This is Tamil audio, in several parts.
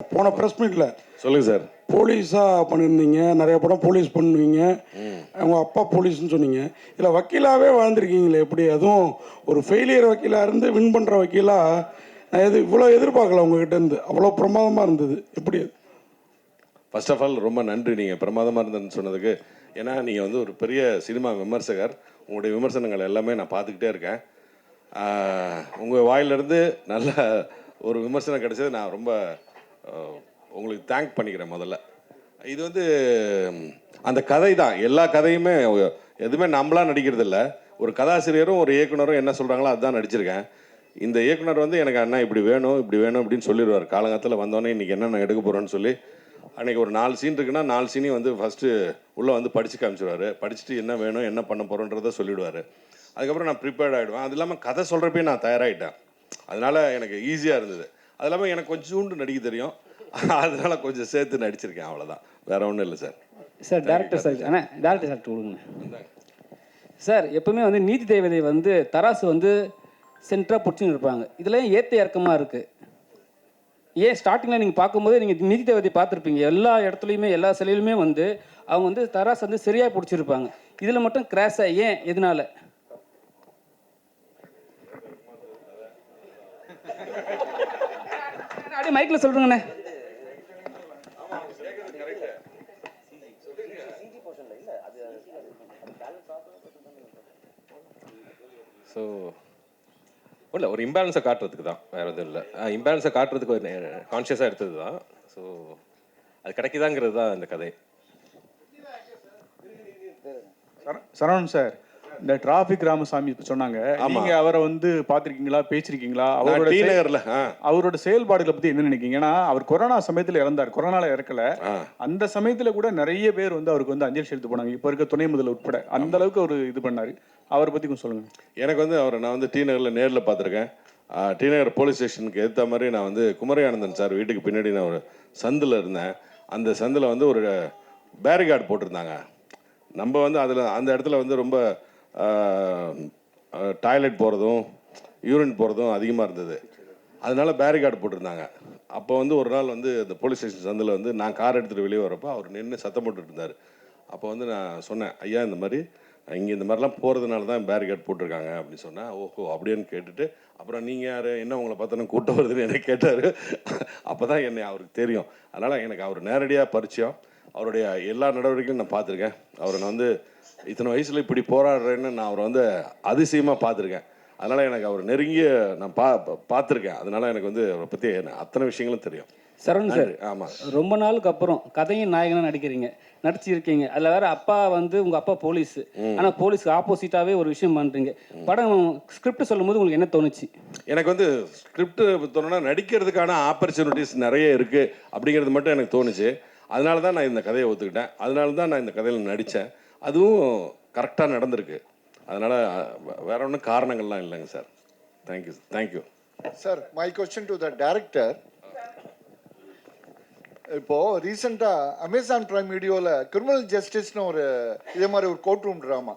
போன ப்ரெஸ் மீட்டில் சொல்லுங்க சார். போலீஸாக பண்ணியிருந்தீங்க நிறைய படம் போலீஸ் பண்ணுவீங்க. அவங்க அப்பா போலீஸ்னு சொன்னீங்க. இல்லை வக்கீலாகவே வாழ்ந்துருக்கீங்களே எப்படி? அதுவும் ஒரு ஃபெயிலியர் வக்கீலாக இருந்து வின் பண்ணுற வக்கீலா நான் எது இவ்வளோ எதிர்பார்க்கல உங்ககிட்ட இருந்து. அவ்வளோ பிரமாதமாக இருந்தது. எப்படி அது? ஃபர்ஸ்ட் ஆஃப் ஆல் ரொம்ப நன்றி. நீங்கள் பிரமாதமாக இருந்ததுன்னு சொன்னதுக்கு. ஏன்னா நீங்கள் வந்து ஒரு பெரிய சினிமா விமர்சகர். உங்களுடைய விமர்சனங்கள் எல்லாமே நான் பார்த்துக்கிட்டே இருக்கேன். உங்கள் வாயிலிருந்து நல்ல ஒரு விமர்சனம் கிடைச்சது. நான் ரொம்ப உங்களுக்கு தேங்க் பண்ணிக்கிறேன் முதல்ல. இது வந்து அந்த கதை தான். எல்லா கதையுமே எதுவுமே நம்மளா நடிக்கிறது இல்லை. ஒரு கதாசிரியரும் ஒரு இயக்குனரும் என்ன சொல்கிறாங்களோ அதுதான் நடிச்சிருக்கேன். இந்த இயக்குனர் வந்து எனக்கு அண்ணா இப்படி வேணும் இப்படி வேணும் அப்படின்னு சொல்லிடுவார். காலங்காலத்தில் வந்தோடனே இன்றைக்கி என்னென்ன எடுக்க போகிறோன்னு சொல்லி அன்றைக்கி ஒரு நாலு சீன் இருக்குன்னா நாலு சீனையும் வந்து ஃபஸ்ட்டு உள்ளே வந்து படித்து காமிச்சிடுவார் படிச்சுட்டு என்ன வேணும் என்ன பண்ண போகிறோன்றதை சொல்லிடுவார். அதுக்கப்புறம் நான் ப்ரிப்பேர்ட் ஆகிடுவேன் அது இல்லாமல் கதை சொல்கிறப்பே நான் தயாராகிட்டேன் அதனால் எனக்கு ஈஸியாக இருந்தது. அது இல்லாமல் எனக்கு கொஞ்சோண்டு நடிக்க தெரியும். அதனால கொஞ்சம் சேர்த்து நடிச்சிருக்கேன் அவ்வளோதான் வேற ஒன்றும் இல்லை சார். சார் டேரக்டர் சார் அண்ணா டேரக்டர் சார் கொடுங்க சார் எப்பவுமே வந்து நீதி தேவதை வந்து தராசு வந்து சென்டராக பிடிச்சின்னு இருப்பாங்க. இதில் ஏற்ற இறக்கமாக இருக்குது ஏன் ஸ்டார்டிங்கில் நீங்கள் பார்க்கும்போது நீங்கள் நீதி தேவதை பார்த்துருப்பீங்க. எல்லா இடத்துலையுமே எல்லா சிலையிலுமே வந்து அவங்க வந்து தராசு வந்து சரியாக பிடிச்சிருப்பாங்க. இதில் மட்டும் கிராஸாக ஏன்? எதனால? அப்படியே மைக்கில் சொல்கிறேங்கண்ணே ஸோ இல்லை ஒரு இம்பேலன்ஸை காட்டுறதுக்கு தான் வேற எதுவும் இல்லை. இம்பேலன்ஸை காட்டுறதுக்கு ஒரு கான்ஷியஸாக எடுத்தது தான். ஸோ அது கிடைக்குதாங்கிறது தான் இந்த கதை. சர- சரவணன் சார் இந்த டிராபிக் ராமசாமி சொன்னாங்க. நீங்க அவரை வந்து பாத்திருக்கீங்களா பேசிருக்கீங்களா? அவரோட டி நகரில் அவரோட செயல்பாடுகளை பத்தி என்ன நினைக்கிறீங்க? ஏன்னா அவர் கொரோனா சமயத்துல இறந்தார். கொரோனால இறக்கல. அந்த சமயத்துல கூட நிறைய பேர் வந்து அவருக்கு வந்து அஞ்சலி செலுத்த போனாங்க. இப்ப இருக்க துணை முதல்வர் உட்பட. அந்த அளவுக்கு அவர் இது பண்ணாரு. அவரை பத்தி கொஞ்சம் சொல்லுங்க. எனக்கு வந்து அவரை நான் வந்து டி நகரில் நேரில் பார்த்துருக்கேன். டி நகர் போலீஸ் ஸ்டேஷனுக்கு ஏற்ற மாதிரி நான் வந்து குமரியானந்தன் சார் வீட்டுக்கு பின்னாடி நான் ஒரு சந்தில் இருந்தேன். அந்த சந்தில் வந்து ஒரு பேரிகார்டு போட்டிருந்தாங்க. நம்ம வந்து அதில் அந்த இடத்துல வந்து ரொம்ப டாய்லெட் போகிறதும் யூரின் போகிறதும் அதிகமாக இருந்தது. அதனால பேரிகார்டு போட்டிருந்தாங்க. அப்போ வந்து ஒரு நாள் வந்து அந்த போலீஸ் ஸ்டேஷன் சந்தில் வந்து நான் கார் எடுத்துகிட்டு வெளியே வரப்போ அவர் நின்று சத்தம் போட்டுட்டு இருந்தார். அப்போ வந்து நான் சொன்னேன் ஐயா இந்த மாதிரி இங்கே இந்த மாதிரிலாம் போகிறதுனால தான் பேரிகார்டு போட்டிருக்காங்க அப்படின்னு சொன்னேன். ஓஹோ அப்படின்னு கேட்டுட்டு அப்புறம் நீங்கள் யார்? என்ன உங்களை பார்த்தோன்னா கூட்டம் வருதுன்னு எனக்கு கேட்டார். அப்போ தான் என்னை அவருக்கு தெரியும். அதனால் எனக்கு அவர் நேரடியாக பரிச்சயம். அவருடைய எல்லா நடவடிக்கையும் நான் பார்த்துருக்கேன். அவரை நான் வந்து இத்தனை வயசில் இப்படி போராடுறேன்னு நான் அவரை வந்து அதிசயமாக பார்த்துருக்கேன். அதனால் எனக்கு அவர் நெருங்கிய நான் பா பார்த்துருக்கேன். அதனால் எனக்கு வந்து அவரை பற்றி அத்தனை விஷயங்களும் தெரியும். சரவணன் சார் ஆமாம் ரொம்ப நாளுக்கு அப்புறம் கதையும் நாயகனா நடிக்கிறீங்க. நடிச்சிருக்கீங்க. அதில் வேற அப்பா வந்து உங்க அப்பா போலீஸ். ஆனா போலீஸ்க்கு ஆப்போசிட்டாவே ஒரு விஷயம் பண்றீங்க. படம் ஸ்கிரிப்ட் சொல்லும்போது உங்களுக்கு என்ன தோணுச்சு? எனக்கு வந்து ஸ்கிரிப்ட் தோணுனா நடிக்கிறதுக்கான ஆப்பர்ச்சுனிட்டிஸ் நிறைய இருக்குது அப்படிங்கிறது மட்டும் எனக்கு தோணுச்சு. அதனால தான் நான் இந்த கதையை ஒத்துக்கிட்டேன். அதனால தான் நான் இந்த கதையில் நடித்தேன் அதுவும் கரெக்டாக நடந்திருக்கு. அதனால் வேற ஒன்றும் காரணங்கள்லாம் இல்லைங்க sir thank you thank you sir my question to the director இப்போ ரீசெண்டாக அமேசான் பிரைம் வீடியோவில் கிரிமினல் ஜஸ்டிஸ்னு ஒரு இதே மாதிரி ஒரு கோர்ட் ரூம் ட்ராமா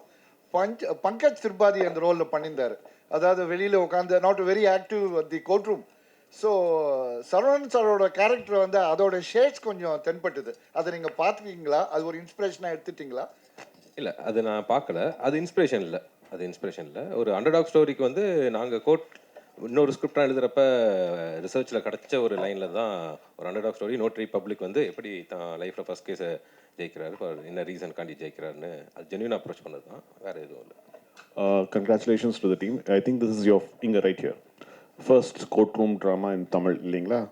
பஞ்ச் பங்கஜ் திரிபாதி அந்த ரோலில் பண்ணியிருந்தார். அதாவது வெளியில் உட்காந்து not very active the court room so Saravanan சாரோட கேரக்டர் வந்து அதோட ஷேட்ஸ் கொஞ்சம் தென்பட்டுது. அதை நீங்க பார்த்துருக்கீங்களா? அது ஒரு இன்ஸ்பிரேஷனாக எடுத்துட்டீங்களா? இல்லை அது நான் பார்க்கல. அது இன்ஸ்பிரேஷன் இல்லை. அது இன்ஸ்பிரேஷன் இல்லை. ஒரு அண்டர்டாக் ஸ்டோரிக்கு வந்து நாங்கள் கோட் இன்னொரு ஸ்கிரிப்டாக எழுதுறப்ப ரிசர்ச்சில் கிடைச்ச ஒரு லைனில் தான் ஒரு அண்டர்டாக் ஸ்டோரி நோட்ரி பப்ளிக் வந்து எப்படி தான் லைஃப்பில் ஃபர்ஸ்ட் கேஸை ஜெயிக்கிறாரு for என்ன ரீசன் காண்டி ஜெயிக்கிறாருன்னு அது ஜென்யூன் அப்ரோச் பண்ணது தான். வேறு எதுவும் இல்லை. Uh, congratulations to the team. I think this is your finger right here. First courtroom drama in Tamil, இல்லைங்களா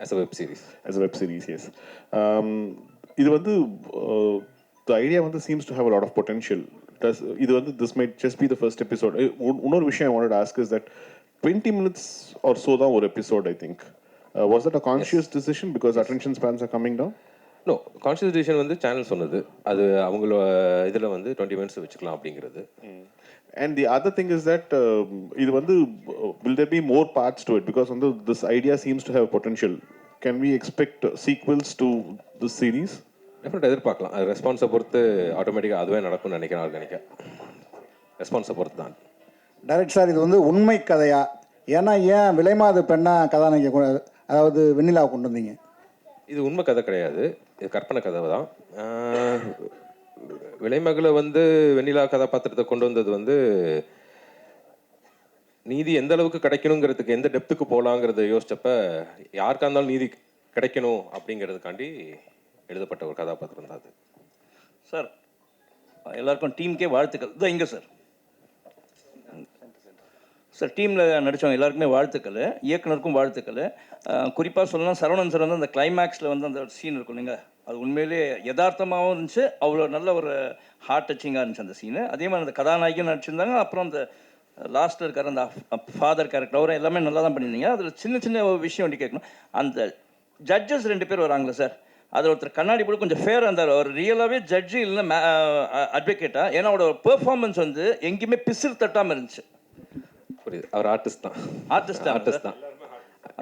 as a web series a web series, yes. Um, இது வந்து uh, the idea வந்து seems to have a lot of potential. Does, இது வந்து just be the first episode. Eh, உன்- இன்னொரு விஷயம் wanted to ask is that 20 minutes or so தான் ஒரு episode, I think. Uh, was that a conscious decision because attention spans are coming no constitution வந்து சேனல் சொன்னது. அது அவங்களோட இதில் வந்து டுவெண்ட்டி மினிட்ஸ் வச்சுக்கலாம் அப்படிங்கிறது. And the other thing is that um, இது வந்து will there be more parts to it? Because வந்து idea seems to have potential. Can we expect uh, sequels to this series? டெஃபினட்டாக எதிர்பார்க்கலாம். அது ரெஸ்பான்ஸை பொறுத்து ஆட்டோமேட்டிக்காக அதுவே நடக்கும்னு நினைக்கிறேன் ஆர்கானிக்காக ரெஸ்பான்ஸை பொறுத்து தான் டைரக்ட் சார் இது வந்து உண்மை கதையா? ஏன்னா ஏன் விலைமாது பெண்ணா கதாநாயகி அதாவது வெண்ணிலாவை கொண்டு வந்தீங்க? இது உண்மை கதை கிடையாது. இது கற்பனை கதவு தான். விலைமகளை வந்து வெண்ணிலா கதாபாத்திரத்தை கொண்டு வந்தது வந்து நீதி எந்த அளவுக்கு கிடைக்கணுங்கிறதுக்கு எந்த டெப்த்துக்கு போகலாங்கிறத யோசிச்சப்ப யாருக்கா இருந்தாலும் நீதி கிடைக்கணும் அப்படிங்கிறதுக்காண்டி எழுதப்பட்ட ஒரு கதாபாத்திரம் தான் அது. சார் எல்லாருக்கும் டீமுக்கே வாழ்த்துக்கள். இதோ இங்கே சார். சார் டீமில் நடித்தவங்க எல்லாருக்குமே வாழ்த்துக்கள் இயக்குனருக்கும் வாழ்த்துக்கள். குறிப்பாக சொல்லலாம் சரவணன் சார் வந்து அந்த கிளைமேக்ஸில் வந்து அந்த சீன் இருக்கும் இல்லைங்க அது உண்மையிலேயே யதார்த்தமாகவும் இருந்துச்சு. அவ்வளோ நல்ல ஒரு ஹார்ட் டச்சிங்காக இருந்துச்சு அந்த சீனு அதே மாதிரி அந்த கதாநாயகியும் நடிச்சிருந்தாங்க. அப்புறம் அந்த லாஸ்ட்டில் இருக்கிற அந்த ஃபாதர் கேரக்டர் அவரும் எல்லாமே நல்லா தான் பண்ணியிருந்தீங்க. அதில் சின்ன சின்ன ஒரு விஷயம் ஒன்று கேட்கணும். அந்த ஜட்ஜஸ் ரெண்டு பேர் வராங்களே சார்? அதில் ஒருத்தர் கண்ணாடி போட்டு கொஞ்சம் ஃபேர் இருந்தார். அவர் ரியலாகவே ஜட்ஜு இல்லைன்னா அட்வொகேட்டாக ஏன்னா அவரோட பெர்ஃபார்மன்ஸ் வந்து எங்கேயுமே பிசிறு தட்டாமல் இருந்துச்சு. புரியுது. அவர் ஆர்டிஸ்ட் தான். தான் ஆர்டிஸ்ட் தான்.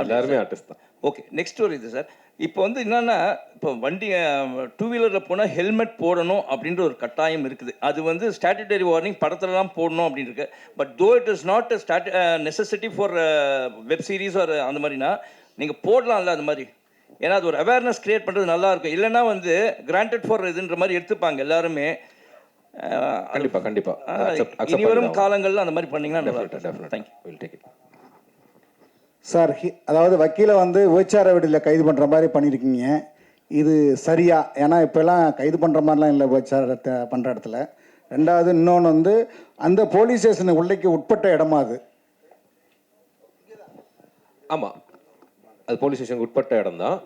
எல்லாருமே ஆர்டிஸ்ட் தான். ஓகே நெக்ஸ்ட் ஒரு இது சார் இப்போ வந்து என்னன்னா இப்போ வண்டி டூ வீலரில் போனால் ஹெல்மெட் போடணும் அப்படின்ற ஒரு கட்டாயம் இருக்குது. அது வந்து ஸ்டாட்டுட்டரி வார்னிங் படத்துலலாம் போடணும் அப்படின்னு இருக்கு but though it is not that necessity for web series ஒரு அந்த மாதிரினா நீங்கள் போடலாம்ல அது மாதிரி. ஏன்னா அது ஒரு அவேர்னஸ் கிரியேட் பண்ணுறது நல்லா இருக்கும். இல்லைன்னா வந்து கிராண்டட் ஃபார் இதுன்ற மாதிரி எடுத்துப்பாங்க எல்லாருமே. அஹ், கண்டிப்பா கண்டிப்பா. அஹ், Accept- accept இனி வரும் பண்ணிதான் காலங்களில் அந்த மாதிரி பண்ணீங்கன்னா. Thank you it. சார் அதாவது வக்கீலை வந்து விபச்சார வீடில் கைது பண்ணுற மாதிரி பண்ணியிருக்கீங்க இது சரியா? ஏன்னா இப்போல்லாம் கைது பண்ணுற மாதிரிலாம் இல்லை விபச்சாரத்தை பண்ணுற இடத்துல. ரெண்டாவது இன்னொன்று வந்து அந்த போலீஸ் ஸ்டேஷன் உள்ளைக்கு உட்பட்ட இடமா அது? ஆமா. அது போலீஸ் ஸ்டேஷனுக்கு உட்பட்ட இடம் தான்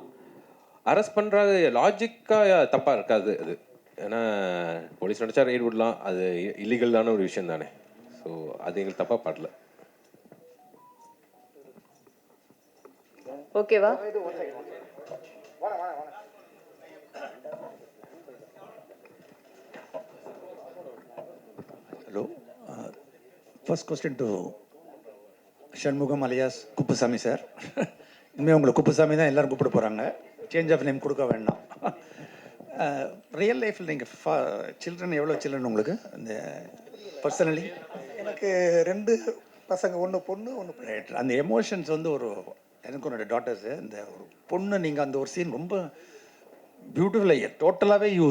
அரெஸ்ட் பண்றது லாஜிக்கா தப்பா இருக்காது அது. ஏன்னா போலீஸ் நினைச்சா ரெய்டு விடலாம். அது இல்லீகலான ஒரு விஷயம் தானே. ஸோ அது எங்களுக்கு தப்பா படல. ஓகேவா hello first question to Shanmugam alias Kuppusamy sir இனிமேல் உங்களை குப்புசாமி தான் எல்லாரும் கூப்பிட போகிறாங்க சேஞ்ச் ஆஃப் நேம் கொடுக்க வேண்டாம். ரியல் லைஃப்பில் நீங்கள் ஃபா சில்ட்ரன் எவ்வளோ சில்ட்ரன் உங்களுக்கு? இந்த பர்சனலி எனக்கு ரெண்டு பசங்க ஒன்று பொண்ணு ஒன்று ரைட் அந்த எமோஷன்ஸ் வந்து ஒரு எனக்கு ஒரு டாட்டர்ஸு இந்த ஒரு பொண்ணு நீங்கள் அந்த ஒரு சீன் ரொம்ப பியூட்டிஃபுல்லாக டோட்டலாகவே யூ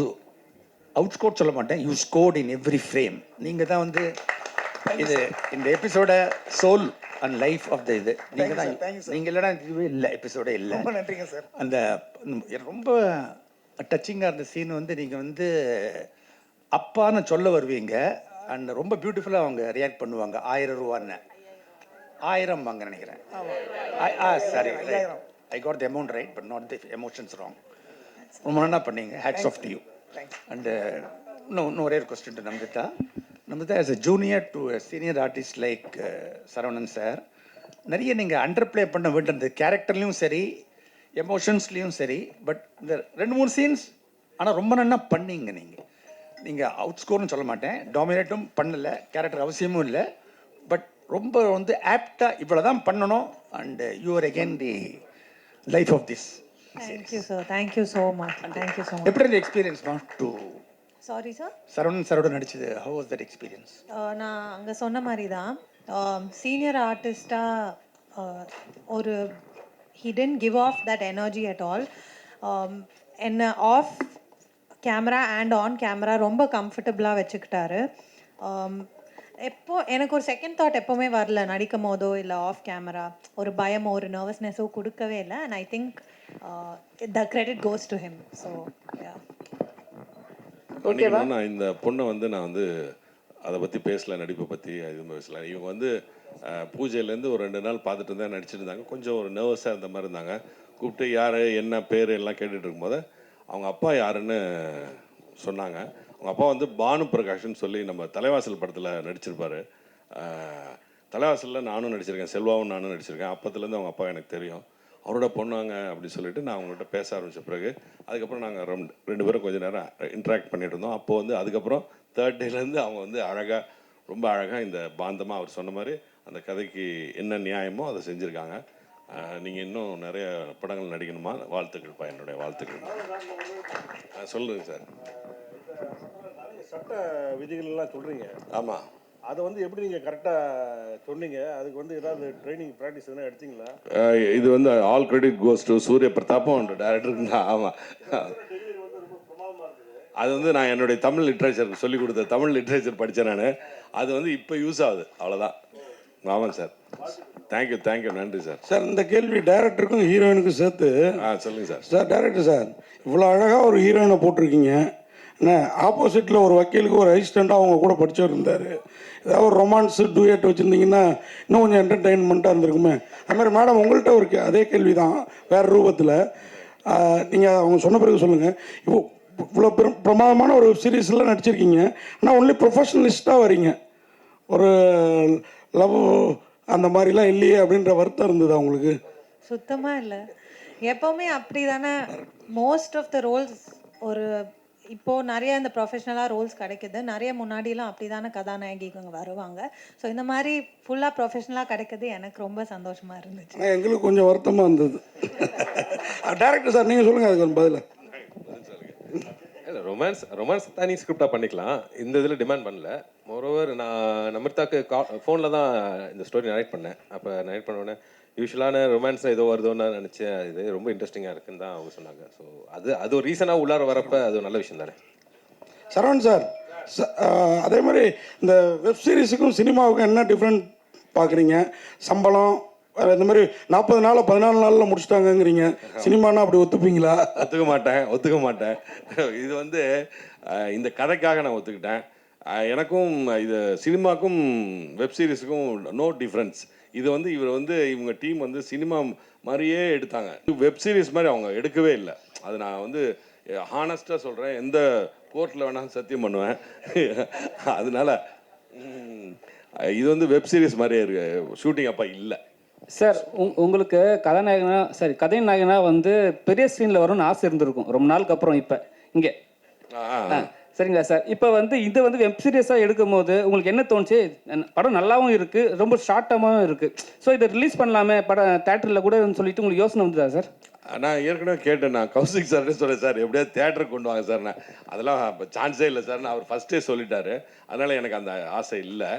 அவுட் ஸ்கோட் சொல்ல மாட்டேன். You scored in every frame நீங்கள் தான் வந்து இது இந்த எபிசோட soul and life of the இது. நீங்கள் தான் நீங்கள் இல்லைனா இதுவே இல்லை. எபிசோடே இல்லை. ரொம்ப நன்றிங்க சார் அந்த ரொம்ப டச்சிங்காக இருந்த சீன் வந்து நீங்கள் வந்து அப்பான்னு சொல்ல வருவீங்க. அண்ட் ரொம்ப பியூட்டிஃபுல்லாக அவங்க ரியாக்ட் பண்ணுவாங்க. ஆயிரம் ரூபான்னு. ஆயிரம் வாங்க நினைக்கிறேன். ஆ sorry I got the amount right but not the emotions wrong ரொம்ப நல்லா பண்ணீங்க. Hats off to you and இன்னும் இன்னும் ஒரே ஒரு question to Nambitha Nambitha as a junior to senior artist like Saravanan sir நிறைய நீங்கள் அண்டர் ப்ளே பண்ண வேண்டியது கேரக்டர்லேயும் சரி எமோஷன்ஸ்லேயும் சரி பட் இந்த ரெண்டு மூணு சீன்ஸ் ஆனால் ரொம்ப நல்லா பண்ணீங்க நீங்கள் நீங்கள் அவுட் ஸ்கோர்னு சொல்ல மாட்டேன். டாமினேட்டும் பண்ணல கேரக்டர் அவசியமும் இல்லை. பட் ரொம்ப வந்து ஆப்டாக இவ்வளோ தான் பண்ணணும். And you're again the life of this thank you sir thank you so much thank you so much எப்படி experience not to sorry sir Saravanan சாரோட நடிச்சது ஹவ் வாஸ் தட் எக்ஸ்பீரியன்ஸ் நான் அங்கே சொன்ன மாதிரி தான் சீனியர் ஆர்டிஸ்டாக ஒரு hidden give off that energy at all என்ன off camera and on camera ரொம்ப கம்ஃபர்டபுளாக வச்சுக்கிட்டாரு. Um, எப்போ எனக்கு ஒரு செகண்ட் தாட் எப்போவுமே வரல நடிக்கும் போதோ இல்லை ஆஃப் கேமரா ஒரு பயமோ ஒரு நர்வஸ்னஸோ கொடுக்கவே இல்லை. And I think the credit goes to him so yeah ஓகேவா நான் இந்த பொண்ணை வந்து நான் வந்து அதை பற்றி பேசல நடிப்பை பற்றி எதுவும் பேசல. இவங்க வந்து பூஜையிலேருந்து ஒரு ரெண்டு நாள் பார்த்துட்டு தான் நடிச்சிட்டு இருந்தாங்க. கொஞ்சம் ஒரு நர்வஸாக இருந்த மாதிரி இருந்தாங்க. கூப்பிட்டு யார் என்ன பேர் எல்லாம் கேட்டுட்டு இருக்கும்போது அவங்க அப்பா யாருன்னு சொன்னாங்க. அவங்க அப்பா வந்து பானு பிரகாஷ்னு சொல்லி நம்ம தலைவாசல் படத்தில் நடிச்சிருப்பார். தலைவாசலில் நானும் நடிச்சிருக்கேன் செல்வாவும் நானும் நடிச்சிருக்கேன். அப்பத்துலேருந்து அவங்க அப்பா எனக்கு தெரியும். அவரோட பொண்ணாங்க அப்படின்னு சொல்லிட்டு நான் அவங்கள்ட்ட பேச ஆரம்பித்த பிறகு அதுக்கப்புறம் நாங்கள் ரெண்டு ரெண்டு பேரும் கொஞ்சம் நேரம் இன்ட்ராக்ட் பண்ணிட்டு இருந்தோம். அப்போது வந்து அதுக்கப்புறம் தேர்ட் டேலேருந்து அவங்க வந்து அழகாக ரொம்ப அழகாக இந்த பாந்தமாக அவர் சொன்ன மாதிரி அந்த கதைக்கு என்ன நியாயமோ அதை செஞ்சுருக்காங்க. நீங்கள் இன்னும் நிறைய படங்கள் நடிக்கணுமா? வாழ்த்துக்கள்ப்பா என்னுடைய வாழ்த்துக்கள். சொல்லுங்க சார். சட்ட விதிகள் எல்லாம் சொல்றீங்க. ஆமாம் அதை வந்து எப்படி நீங்கள் கரெக்டாக சொன்னீங்க? அதுக்கு வந்து ஏதாவது ட்ரைனிங் ப்ராக்டிஸ் எதுனா எடுத்தீங்களா? இது வந்து ஆல் கிரெடிட் கோஸ் டு சூரிய பிரதாப்பும் டேரக்டருக்கு தான் ஆமாம் அது வந்து நான் என்னுடைய தமிழ் லிட்ரேச்சர் சொல்லி கொடுத்த தமிழ் லிட்ரேச்சர் படித்தேன் நான். அது வந்து இப்போ யூஸ் ஆகுது. அவ்வளோதான் ஆமாங்க sir. Thank you thank you நன்றி சார். சார் இந்த கேள்வி டைரக்டருக்கும் ஹீரோயினுக்கும் சேர்த்து ஆ சொல்லுங்கள் சார். சார் டைரக்டர் சார் இவ்வளோ அழகாக ஒரு ஹீரோயினை போட்டிருக்கீங்க. என்ன ஆப்போசிட்டில் ஒரு வக்கீலுக்கு ஒரு அசிஸ்டண்ட்டாக அவங்க கூட படிச்சவர் இருந்தார். ஏதாவது ஒரு ரொமான்ஸு டூயட் வச்சுருந்தீங்கன்னா இன்னும் கொஞ்சம் என்டர்டெயின்மெண்ட்டாக இருந்திருக்குமே. அது மாதிரி மேடம் உங்கள்கிட்ட ஒரு அதே கேள்வி தான் வேறு ரூபத்தில். நீங்கள் அவங்க சொன்ன பிறகு சொல்லுங்கள் இப்போ இவ்வளோ பெரும் பிரமாதமான ஒரு வெப் சீரிஸில் நடிச்சிருக்கீங்க. ஆனால் ஒன்லி ப்ரொஃபஷனலிஸ்ட்டாக வரீங்க. ஒரு லவ் அந்த மாதிரிலாம் இல்லையே அப்படின்ற வருத்தம் இருந்தது அவங்களுக்கு சுத்தமா இல்ல. எப்பவுமே அப்படி தானே மோஸ்ட் ஆஃப் த ரோல்ஸ் ஒரு இப்போ நிறைய இந்த ப்ரொஃபஷனலாக ரோல்ஸ் கிடைக்குது. நிறைய முன்னாடிலாம் அப்படி தானே கதாநாயகிங்க வருவாங்க. ஸோ இந்த மாதிரி ஃபுல்லாக ப்ரொஃபஷனலாக கிடைக்கிறது எனக்கு ரொம்ப சந்தோஷமா இருந்துச்சு. எங்களுக்கு கொஞ்சம் வருத்தமாக இருந்தது. டேரக்டர் சார் நீங்கள் சொல்லுங்கள் அதுக்கு ஒரு பதில். இல்லை ரொமான்ஸ் ரொமான்ஸ் தனி ஸ்கிரிப்டாக பண்ணிக்கலாம். இந்த இதில் டிமாண்ட் பண்ணல. மோரோவர் நான் நமிர்தாக்கு கா ஃபோனில் தான் இந்த ஸ்டோரி நரேட் பண்ணேன். அப்போ நரேட் பண்ண உடனே யூஸ்வலான ரொமான்ஸ் ஏதோ வருதோன்னு நினச்சேன். இது ரொம்ப இன்ட்ரெஸ்டிங்காக இருக்குன்னு தான் அவங்க சொன்னாங்க. ஸோ அது அது ஒரு ரீசனாக உள்ளார வரப்போ அது ஒரு நல்ல விஷயம் தானே? சரவண் சார் அதே மாதிரி இந்த வெப் சீரிஸுக்கும் சினிமாவுக்கும் என்ன டிஃப்ரெண்ட் பார்க்குறீங்க? சம்பளம் வேற இந்த மாதிரி நாற்பது நாள் பதினாலு நாளில் முடிச்சிட்டாங்கங்கிறீங்க. சினிமானா அப்படி ஒத்துப்பீங்களா? ஒத்துக்க மாட்டேன் ஒத்துக்க மாட்டேன். இது வந்து இந்த கதைக்காக நான் ஒத்துக்கிட்டேன். எனக்கும் இது சினிமாக்கும் வெப் சீரிஸுக்கும் நோ டிஃப்ரென்ஸ் இது வந்து இவர் வந்து இவங்க டீம் வந்து சினிமா மாதிரியே எடுத்தாங்க. வெப் சீரிஸ் மாதிரி அவங்க எடுக்கவே இல்லை. அது நான் வந்து ஹானஸ்ட்டாக சொல்கிறேன் எந்த கோர்ட்டில் வேணாலும் சத்தியம் பண்ணுவேன். அதனால இது வந்து வெப் சீரிஸ் மாதிரியே இருக்கு. ஷூட்டிங் அப்போ இல்லை. சார் உங் உங்களுக்கு கதாநாயகனா சரி கதை நாயகனா வந்து பெரிய ஸ்க்ரீனில் வரும்னு ஆசை இருந்திருக்கும். ரொம்ப நாளுக்கு அப்புறம் இப்போ. இங்கே. சரிங்களா சார். இப்போ வந்து இது வந்து வெப் சீரிஸாக எடுக்கும் போது உங்களுக்கு என்ன தோணுச்சு? படம் நல்லாவும் இருக்குது ரொம்ப ஷார்ட்டாகவும் இருக்குது ஸோ இதை ரிலீஸ் பண்ணலாமே படம் தேட்டரில் கூட சொல்லிட்டு உங்களுக்கு யோசனை வந்ததா சார்? நான் ஏற்கனவே கேட்டேன் நான் கௌசிக் சார்ட்டே சொல்கிறேன் சார். எப்படியாவது தேட்டருக்கு கொண்டு வாங்க சார். நான் அதெல்லாம் சான்ஸே இல்லை சார். அவர் ஃபஸ்ட்டே சொல்லிட்டாரு. அதனால் எனக்கு அந்த ஆசை இல்லை.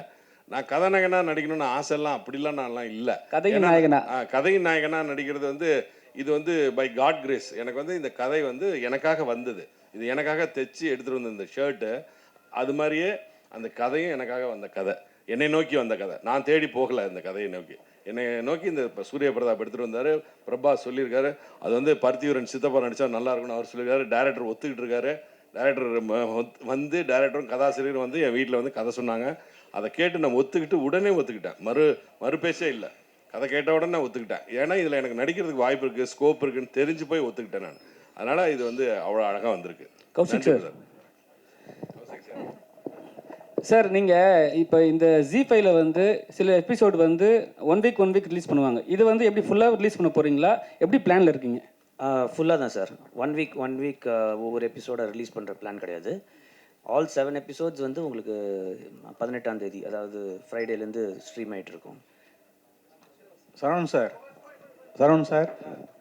நான் கதாநாயகனாக நடிக்கணும்னு ஆசைலாம் அப்படிலாம் நான்லாம் இல்லை. கதையின் ஏன்னா, நாயகனா. கதையின் நாயகனாக நடிக்கிறது வந்து இது வந்து பை காட் கிரேஸ் எனக்கு வந்து இந்த கதை வந்து எனக்காக வந்தது. இது எனக்காக தைச்சி எடுத்துகிட்டு வந்த இந்த ஷர்ட்டு அது மாதிரியே அந்த கதையும் எனக்காக வந்த கதை. என்னை நோக்கி வந்த கதை. நான் தேடி போகல இந்த கதையை நோக்கி. என்னை நோக்கி இந்த இப்போ சூரிய பிரதாப் எடுத்துகிட்டு வந்தார். பிரபாஸ் சொல்லியிருக்காரு. அது வந்து பருத்தியூரன் சித்தப்பா நடித்தா நல்லா இருக்கும்னு அவர் சொல்லியிருக்காரு. டேரக்டர் ஒத்துக்கிட்டு இருக்காரு. டேரக்டர் வந்து டேரக்டரும் கதாசிரியரும் வந்து என் வீட்டில் வந்து கதை சொன்னாங்க. அதை கேட்டு நான் ஒத்துக்கிட்டு உடனே ஒத்துக்கிட்டேன். மறு மறு பேச்சே இல்லை. கதை கேட்ட உடனே நான் ஒத்துக்கிட்டேன். ஏன்னா இதில் எனக்கு நடிக்கிறதுக்கு வாய்ப்பு இருக்குது ஸ்கோப் இருக்குன்னு தெரிஞ்சு போய் ஒத்துக்கிட்டேன் நான். அதனால் இது வந்து அவ்வளோ அழகாக வந்திருக்கு. கௌஷிக் சார். சார். நீங்கள் இப்போ இந்த ஜி ஃபைவ்ல வந்து சில எபிசோடு வந்து one week one week release பண்ணுவாங்க. இது வந்து எப்படி ஃபுல்லாக ரிலீஸ் பண்ண போகிறீங்களா எப்படி பிளானில் இருக்கீங்க? ஃபுல்லாக தான் sir. One week one week ஒவ்வொரு எபிசோட ரிலீஸ் பண்ணுற பிளான் கிடையாது. ஆல் செவன் எபிசோட்ஸ் வந்து உங்களுக்கு பதினெட்டாம் தேதி அதாவது ஃப்ரைடேலேருந்து ஸ்ட்ரீம் ஆகிட்டு இருக்கும் சரவணன் சார் சரவணன் சார்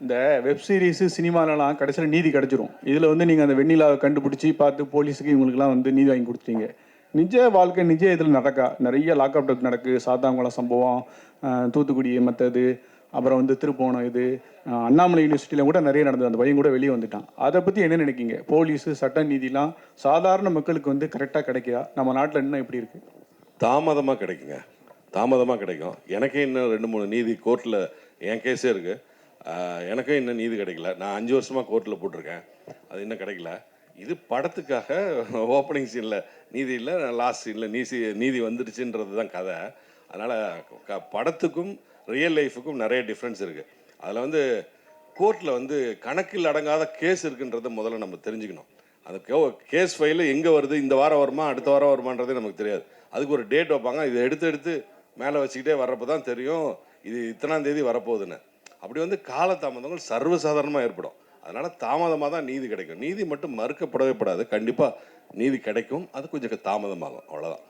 இந்த வெப் சீரிஸு சினிமாலலாம் கடைசியில் நீதி கிடச்சிரும். இதில் வந்து நீங்கள் அந்த வெண்ணிலாவை கண்டுபிடிச்சி பார்த்து போலீஸுக்கு இவங்களுக்குலாம் வந்து நீதி வாங்கி கொடுத்தீங்க நிஜ வாழ்க்கை நிஜ இதில் நடக்கா? நிறைய லாக்அப் டெத் நடக்கு. சாத்தாங்குளம் சம்பவம் தூத்துக்குடி மற்றது அப்புறம் வந்து திருப்போணம் இது அண்ணாமலை யூனிவர்சிட்டியில் கூட நிறைய நடந்தது. அந்த பையன் கூட வெளியே வந்துட்டான். அதை பற்றி என்ன நினைக்கிங்க போலீஸு சட்ட நீதிலாம் சாதாரண மக்களுக்கு வந்து கரெக்டாக கிடைக்குதா? நம்ம நாட்டில் இன்னும் எப்படி இருக்குது தாமதமாக கிடைக்குங்க. தாமதமாக கிடைக்கும். எனக்கே இன்னும் ரெண்டு மூணு நீதி கோர்ட்டில் என் கேஸே இருக்குது எனக்கும் இன்னும் நீதி கிடைக்கல. நான் அஞ்சு வருஷமாக கோர்ட்டில் போட்டிருக்கேன். அது இன்னும் கிடைக்கல. இது படத்துக்காக ஓப்பனிங் சீனில் நீதி இல்லை லாஸ்ட் சீனில் நீசி நீதி வந்துடுச்சுன்றது தான் கதை. அதனால் க படத்துக்கும் ரியல் லைஃபுக்கும் நிறைய டிஃப்ரென்ஸ் இருக்குது அதில் வந்து கோர்ட்டில் வந்து கணக்கில் அடங்காத கேஸ் இருக்குன்றதை முதல்ல நம்ம தெரிஞ்சுக்கணும். அந்த கேஸ் ஃபைலு எங்கே வருது இந்த வாரம் வருமா அடுத்த வாரம் வருமான்றதே நமக்கு தெரியாது. அதுக்கு ஒரு டேட் வைப்பாங்க. இதை எடுத்து எடுத்து மேலே வச்சுக்கிட்டே வர்றப்போ தான் தெரியும் இது இத்தனாம் தேதி வரப்போகுதுன்னு. அப்படி வந்து காலதாமதங்கள் சர்வசாதாரணமாக ஏற்படும். அதனால் தாமதமாக தான் நீதி கிடைக்கும். நீதி மட்டும் மறுக்கப்படவே படாது. கண்டிப்பாக நீதி கிடைக்கும். அது கொஞ்சம் தாமதமாகும். அவ்வளோதான்